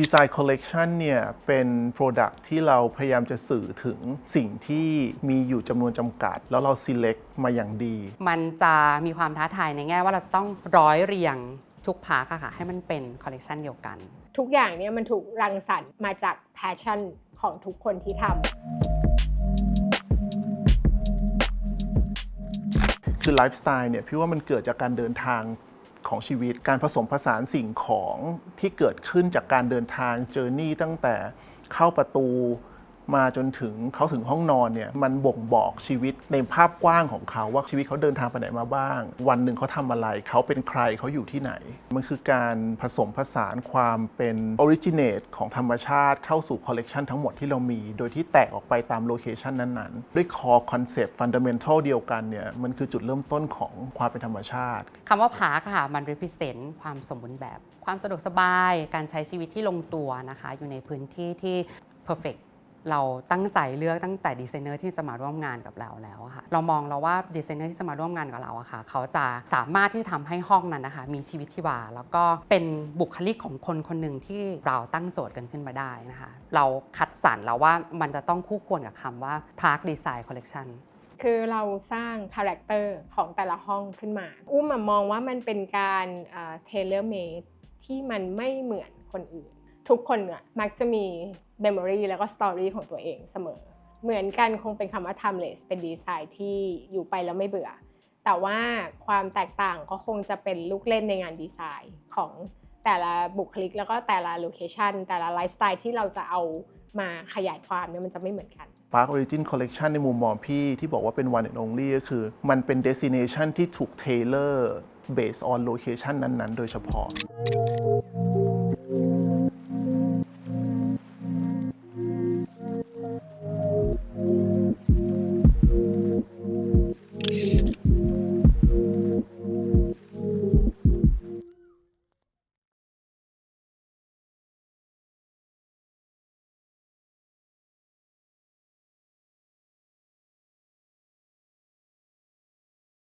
Design Collection เนี่ยเป็น Product ที่เราพยายามจะสื่อถึงสิ่งที่มีอยู่จำนวนจำกัด แล้วเรา select มาอย่างดี มันจะมีความท้าทายในแง่ว่าเราจะต้องร้อยเรียงทุกพาร์คอะค่ะ ให้มันเป็นคอลเลกชันเดียวกัน ทุกอย่างเนี่ยมันถูกรังสรรค์มาจากแพชชั่นของทุกคนที่ทำคือไลฟ์สไตล์เนี่ยพี่ว่ามันเกิดจากการเดินทาง ของชีวิต การผสมผสานสิ่งของที่เกิดขึ้นจากการเดินทางเจอร์นี่ตั้งแต่เข้าประตู มาจนถึงเขาถึงห้องนอนเนี่ยมันบ่งบอกชีวิตในภาพกว้างของเขาว่าชีวิตเขาเดินทางไปไหนมาบ้าง วันหนึ่งเขาทำอะไร เขาเป็นใครเขาอยู่ที่ไหน มันคือการผสมผสานความเป็นออริจิน t e ของธรรมชาติเข้าสู่คอลเลกชันทั้งหมดที่เรามี โดยที่แตกออกไปตามโลเคชันนั้นๆ ด้วยคอคอนเซปต์ฟันเดเมนทัลเดียวกันเนี่ยมันคือจุดเริ่มต้นของความเป็นธรรมชาติคำว่าพาร์คค่ะมัน represent ความสมบูรณ์แบบ ความสะดวกสบาย การใช้ชีวิตที่ลงตัวนะคะ อยู่ในพื้นที่ที่ perfect เราตั้งใจเลือกตั้งแต่ดีไซเนอร์ที่จะมาร่วมงานกับเราแล้วค่ะเรามองเราว่าดีไซเนอร์ที่จะมาร่วมงานกับเราอะค่ะเขาจะสามารถที่จะทำให้ห้องนั้นนะคะมีชีวิตชีวา แล้วก็เป็นบุคลิกของคนคนหนึ่งที่เราตั้งโจทย์กันขึ้นมาได้นะคะ เราคัดสรรแล้วว่ามันจะต้องคู่ควรกับคำว่า Park Design Collection คือเราสร้างคาแรคเตอร์ของแต่ละห้องขึ้นมา อุ้มมองว่ามันเป็นการเทเลอร์เมดที่มันไม่เหมือนคนอื่น ทุกคนอะมักจะมีเมมโมรีแล้วก็สตอรี่ของตัวเองเสมอ เหมือนกันคงเป็นคำว่า timeless เป็นดีไซน์ที่อยู่ไปแล้วไม่เบื่อ แต่ว่าความแตกต่างก็คงจะเป็นลูกเล่นในงานดีไซน์ของแต่ละบุคลิกแล้วก็แต่ละโลเคชันแต่ละไลฟ์สไตล์ที่เราจะเอามาขยายความเนี่ยมันจะไม่เหมือนกัน Park Origin Collection ในมุมมองพี่ที่บอกว่าเป็น one and only ก็คือ มันเป็น destination ที่ถูก tailor based on location นั้นๆ โดยเฉพาะ